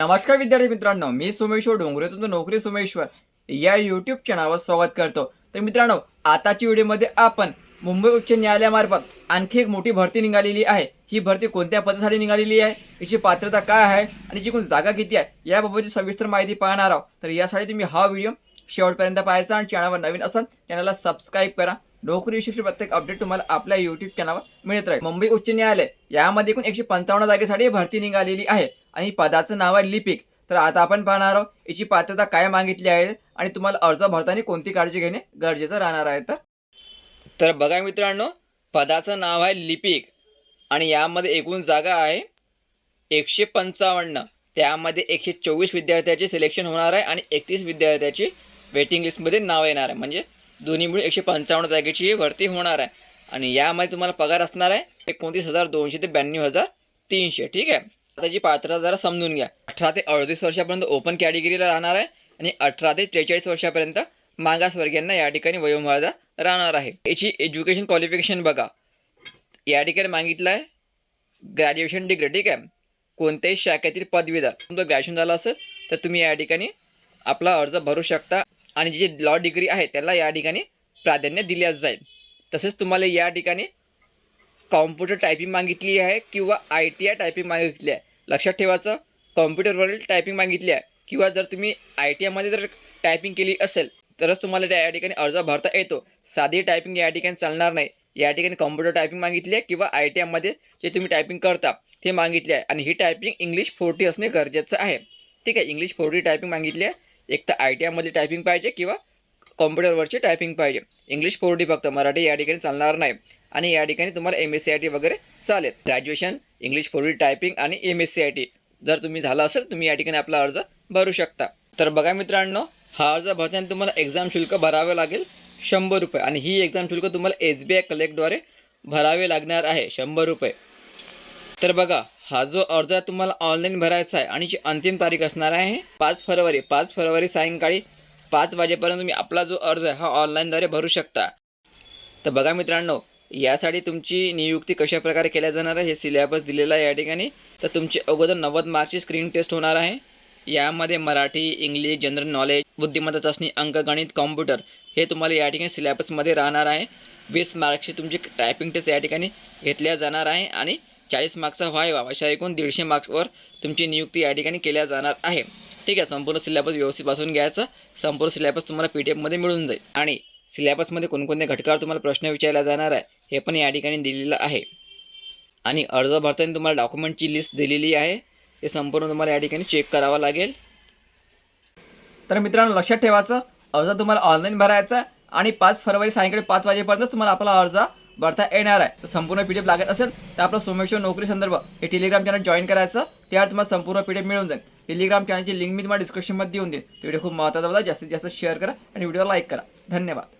नमस्कार विद्यार्थी मित्रांनो मी सोमेश्वर डोंगरे तुमचं नोकरी सोमेश्वर या यूट्यूब चॅनलवर स्वागत करतो. तर मित्रांनो आताच्या व्हिडिओमध्ये आपण मुंबई उच्च न्यायालयामार्फत आणखी एक मोठी भरती निघालेली आहे. ही भरती कोणत्या पदासाठी निघालेली आहे? याची पात्रता काय आहे? आणि जी जागा किती आहे? याबाबतची सविस्तर माहिती पाहणार आहोत. तर यासाठी तुम्ही हा व्हिडिओ शेवटपर्यंत पाहायचा आणि चॅनलवर नवीन असाल चॅनलला सबस्क्राईब करा. नोकरी विशिष्ट प्रत्येक अपडेट तुम्हाला आपल्या युट्यूब चॅनलवर मिळत राहील. मुंबई उच्च न्यायालय यामध्ये एकूण एकशे पंचावन्न जागेसाठी भरती निघालेली आहे. आणि पदाचं नाव आहे लिपिक. तर आता आपण पाहणार आहोत याची पात्रता काय मागितली आहे आणि तुम्हाला अर्ज भरताना कोणती काळजी घेणे गरजेचं राहणार आहे तर. तर बघा मित्रांनो पदाचं नाव आहे लिपिक आणि यामध्ये एकूण जागा आहे एकशे पंचावन्न. त्यामध्ये एकशे चोवीस विद्यार्थ्याचे सिलेक्शन होणार आहे आणि एकतीस विद्यार्थ्याची वेटिंग लिस्टमध्ये नाव येणार आहे. म्हणजे दोन्ही मिळून एकशे पंचावन्न जागेची भरती होणार आहे. आणि यामध्ये तुम्हाला पगार असणार आहे एकोणतीस हजार दोनशे ते ब्याण्णव हजार तीनशे. ठीक आहे? त्याची पात्रता जरा समजून घ्या. अठरा ते अडतीस वर्षापर्यंत ओपन कॅटेगरीला राहणार आहे आणि अठरा ते त्रेचाळीस वर्षापर्यंत मागासवर्गीयांना या ठिकाणी वयोमर्यादा राहणार आहे. याची एज्युकेशन क्वालिफिकेशन बघा. या ठिकाणी मागितलं आहे ग्रॅज्युएशन डिग्री ठीक आहे? कोणत्याही शाखेतील पदवीधर. तुमचं ग्रॅज्युएशन झालं असेल तर तुम्ही या ठिकाणी आपला अर्ज भरू शकता आणि जी लॉ डिग्री आहे त्याला या ठिकाणी प्राधान्य दिल्या जाईल. तसेच तुम्हाला या ठिकाणी कॉम्प्युटर टायपिंग मागितली आहे किंवा आय टी आय टायपिंग मागितली आहे. लक्षात ठेवायचं कॉम्प्युटरवरील टायपिंग मागितली आहे किंवा जर तुम्ही आय टी आयमध्ये जर टायपिंग केली असेल तरच तुम्हाला त्या या ठिकाणी अर्ज भरता येतो. साधी टायपिंग या ठिकाणी चालणार नाही. या ठिकाणी कॉम्प्युटर टायपिंग मागितली आहे किंवा आय टी आयमध्ये जे तुम्ही टायपिंग करता ते मागितले आहे. आणि ही टायपिंग इंग्लिश फोर्टी असणे गरजेचं आहे. ठीक आहे इंग्लिश फोर्टी टायपिंग मागितली आहे एक तर आय टी आयमध्ये टायपिंग पाहिजे किंवा कॉम्प्युटरवरची टायपिंग पाहिजे. इंग्लिश फोर्टी फक्त मराठी या ठिकाणी चालणार नाही. आणि या ठिकाणी तुम्हाला M S C I T वगैरे चालेल. ग्रॅज्युएशन इंग्लिश फोर्टी टायपिंग आणि M S C I T जर तुम्ही झाला असेल तुम्ही या ठिकाणी आपला अर्ज भरू शकता. तर बघा मित्रांनो हा अर्ज भरताना तुम्हाला एक्झाम शुल्क भरावं लागेल शंभर रुपये. आणि ही एक्झाम शुल्क तुम्हाला एस बी आय कलेक्टद्वारे भरावे लागणार आहे शंभर रुपये. तर बघा हा जो अर्ज तुम्हाला ऑनलाईन भरायचा आहे आणि जी अंतिम तारीख असणार आहे पाच फरवरी. पाच फरवरी सायंकाळी पाच वाजेपर्यंत तुम्ही आपला जो अर्ज आहे हा ऑनलाईनद्वारे भरू शकता. तर बघा मित्रांनो यासाठी तुमची नियुक्ती कशा प्रकारे केल्या जाणार आहे हे सिलेबस दिलेला आहे या ठिकाणी. तर तुमची अगोदर नव्वद मार्कची स्क्रीन टेस्ट होणार आहे. यामध्ये मराठी इंग्लिश जनरल नॉलेज बुद्धिमत्ता चाचणी अंकगणित कॉम्प्युटर हे तुम्हाला या ठिकाणी सिलेबसमध्ये राहणार आहे. वीस मार्क्सची तुमची टायपिंग टेस्ट या ठिकाणी घेतल्या जाणार आहे आणि चाळीस मार्क्सचा व्हायवा अशा एकूण दीडशे मार्क्सवर तुमची नियुक्ती या ठिकाणी केल्या जाणार आहे. ठीक आहे संपूर्ण सिलेबस व्यवस्थित वाचून घ्यायचा. संपूर्ण सिलेबस तुम्हाला पी टी एफमध्ये मिळून जाईल. आणि सिलॅबसमध्ये कोणकोणत्या घटकावर तुम्हाला प्रश्न विचारला जाणार आहे हे पण या ठिकाणी दिलेलं आहे. आणि अर्ज भरताना तुम्हाला डॉक्युमेंटची लिस्ट दिलेली आहे हे संपूर्ण तुम्हाला या ठिकाणी चेक करावं लागेल. तर मित्रांनो लक्षात ठेवायचं अर्ज तुम्हाला ऑनलाईन भरायचा आणि पाच फरवरी सायंकाळी पाच वाजेपर्यंत तुम्हाला आपला अर्ज भरता येणार आहे. तर संपूर्ण पी डी एफ लागत असेल तर आपलं सोमेश्वर नोकरी संदर्भ हे टेलिग्राम चॅनल जॉईन करायचं त्यावर तुम्हाला संपूर्ण पी डी एफ मिळून जाईल. टेलिग्राम चॅनलची लिंक मी तुम्हाला डिस्क्रिप्शनमध्ये देऊन देईन. व्हिडिओ खूप महत्त्वाचा होता जास्तीत जास्त शेअर करा आणि व्हिडिओ लाईक करा. धन्यवाद.